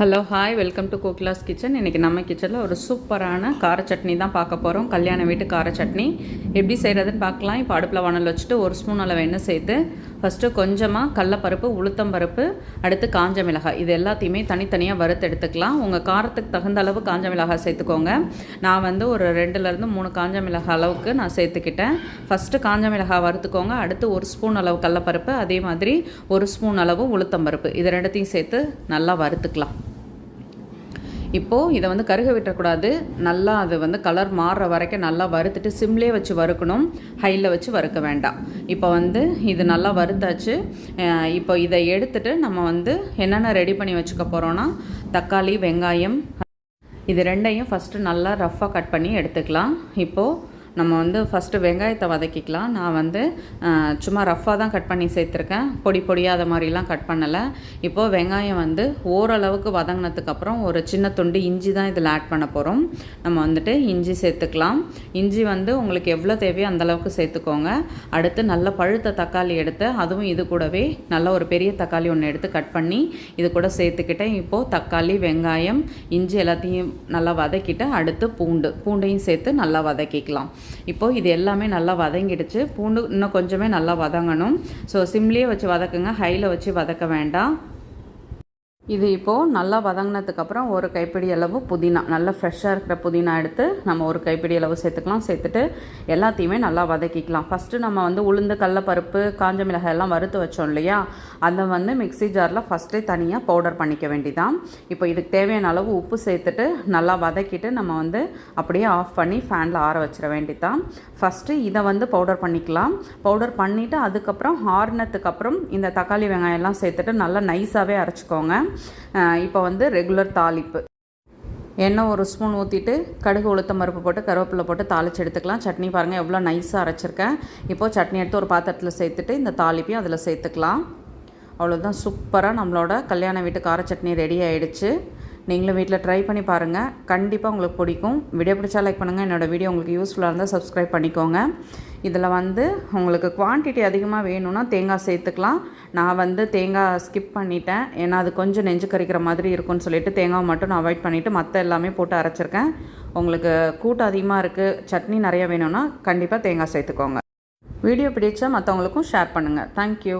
Hello hi welcome to Kokila's kitchen இன்றைக்கி நம்ம கிச்சனில் ஒரு சூப்பரான கார சட்னி தான் பார்க்க போகிறோம் கல்யாண வீட்டு கார சட்னி. எப்படி செய்கிறதுன்னு பார்க்கலாம். இப்போ அடுப்பில் வானல் வச்சுட்டு ஒரு ஸ்பூன் அளவு எண்ணெய் சேர்த்து ஃபஸ்ட்டு கொஞ்சமாக கடலப்பருப்பு உளுத்தம்பருப்பு அடுத்து காஞ்ச மிளகாய். இது எல்லாத்தையுமே தனித்தனியாக வறுத்து எடுத்துக்கலாம். உங்கள் காரத்துக்கு தகுந்த அளவு காஞ்ச மிளகாய் சேர்த்துக்கோங்க. நான் வந்து ஒரு ரெண்டுலேருந்து மூணு காஞ்ச மிளகாய் அளவுக்கு நான் சேர்த்துக்கிட்டேன். ஃபஸ்ட்டு காஞ்ச மிளகாய் வறுத்துக்கோங்க. அடுத்து ஒரு ஸ்பூன் அளவு கடலப்பருப்பு அதே மாதிரி ஒரு ஸ்பூன் அளவு உளுத்தம்பருப்பு இது ரெண்டுத்தையும் சேர்த்து நல்லா வறுத்துக்கலாம். இப்போது இதை வந்து கருக விட்டுறக்கூடாது நல்லா அது வந்து கலர் மாறுற வரைக்கும் நல்லா வறுத்துட்டு சிம்லேயே வச்சு வறுக்கணும். ஹையில் வச்சு வறுக்க வேண்டாம். இப்போ வந்து இது நல்லா வறுத்தாச்சு. இப்போ இதை எடுத்துட்டு நம்ம வந்து என்னென்ன ரெடி பண்ணி வச்சுக்க போகிறோன்னா தக்காளி வெங்காயம் இது ரெண்டையும் ஃபஸ்ட்டு நல்லா ரஃப்பாக கட் பண்ணி எடுத்துக்கலாம். இப்போது நம்ம வந்து ஃபஸ்ட்டு வெங்காயத்தை வதக்கிக்கலாம். நான் வந்து சும்மா ரஃப்பாக தான் கட் பண்ணி சேர்த்துருக்கேன். பொடி பொடியாக மாதிரிலாம் கட் பண்ணலை. இப்போது வெங்காயம் வந்து ஓரளவுக்கு வதங்கினதுக்கப்புறம் ஒரு சின்ன துண்டு இஞ்சி தான் இதில் ஆட் பண்ண போகிறோம் நம்ம வந்துட்டு இஞ்சி சேர்த்துக்கலாம். இஞ்சி வந்து உங்களுக்கு எவ்வளோ தேவையோ அந்தளவுக்கு சேர்த்துக்கோங்க. அடுத்து நல்ல பழுத்த தக்காளி எடுத்து அதுவும் இது கூடவே நல்ல ஒரு பெரிய தக்காளி ஒன்று எடுத்து கட் பண்ணி இது கூட சேர்த்துக்கிட்டேன். இப்போது தக்காளி வெங்காயம் இஞ்சி எல்லாத்தையும் நல்லா வதக்கிட்டு அடுத்து பூண்டு. பூண்டையும் சேர்த்து நல்லா வதக்கிக்கலாம். இப்போது இது எல்லாமே நல்லா வதங்கிடுச்சு. பூண்டு இன்னும் கொஞ்சமே நல்லா வதங்கணும். ஸோ சிம்லேயே வச்சு வதக்குங்க. ஹையில் வச்சு வதக்க வேண்டாம். இது இப்போது நல்லா வதங்கினதுக்கப்புறம் ஒரு கைப்பிடி அளவு புதினா நல்லா ஃப்ரெஷ்ஷாக இருக்கிற புதினா எடுத்து நம்ம ஒரு கைப்பிடி அளவு சேர்த்துக்கலாம். சேர்த்துட்டு எல்லாத்தையுமே நல்லா வதக்கிக்கலாம். ஃபஸ்ட்டு நம்ம வந்து உளுந்து கடலப்பருப்பு காஞ்ச மிளகாய் எல்லாம் வறுத்து வச்சோம் இல்லையா? அதை வந்து மிக்ஸி ஜாரில் ஃபஸ்ட்டே தனியாக பவுடர் பண்ணிக்க வேண்டிதான். இப்போ இதுக்கு தேவையான அளவு உப்பு சேர்த்துட்டு நல்லா வதக்கிட்டு நம்ம வந்து அப்படியே ஆஃப் பண்ணி ஃபேனில் ஆற வச்சிட வேண்டிதான். ஃபஸ்ட்டு இதை வந்து பவுடர் பண்ணிக்கலாம். பவுடர் பண்ணிவிட்டு அதுக்கப்புறம் ஆறுனதுக்கப்புறம் இந்த தக்காளி வெங்காயம் எல்லாம் சேர்த்துட்டு நல்லா நைஸாகவே அரைச்சிக்கோங்க. இப்போ வந்து ரெகுலர் தாளிப்பு. எண்ணெய் ஒரு ஸ்பூன் ஊற்றிட்டு கடுகு உளுத்தம் பருப்பு போட்டு கருவேப்பிலை போட்டு தாளித்து எடுத்துக்கலாம். சட்னி பாருங்கள் எவ்வளோ நைஸாக அரைச்சிருக்கேன். இப்போது சட்னி எடுத்து ஒரு பாத்திரத்தில் சேர்த்துட்டு இந்த தாளிப்பையும் அதில் சேர்த்துக்கலாம். அவ்வளோதான் சூப்பராக நம்மளோட கல்யாண வீட்டு கார சட்னி ரெடி ஆகிடுச்சு நீங்களும் வீட்டில் ட்ரை பண்ணி பாருங்கள் கண்டிப்பாக உங்களுக்கு பிடிக்கும். வீடியோ பிடிச்சா லைக் பண்ணுங்கள் என்னோடய வீடியோ உங்களுக்கு யூஸ்ஃபுல்லாக இருந்தால் சப்ஸ்கிரைப் பண்ணிக்கோங்க. இதில் வந்து உங்களுக்கு குவான்டிட்டி அதிகமாக வேணும்னா தேங்காய் சேர்த்துக்கலாம். நான் வந்து தேங்காய் ஸ்கிப் பண்ணிட்டேன். ஏன்னா அது கொஞ்சம் நெஞ்சு கறிக்கிற மாதிரி இருக்கும்னு சொல்லிட்டு தேங்காய் மட்டும் நான் அவாய்ட் பண்ணிவிட்டு மற்ற எல்லாமே போட்டு அரைச்சிருக்கேன். உங்களுக்கு கூட்டம் அதிகமாக இருக்குது சட்னி நிறையா வேணும்னா கண்டிப்பாக தேங்காய் சேர்த்துக்கோங்க. வீடியோ பிடிச்சா மற்றவங்களுக்கும் ஷேர் பண்ணுங்கள் தேங்க்யூ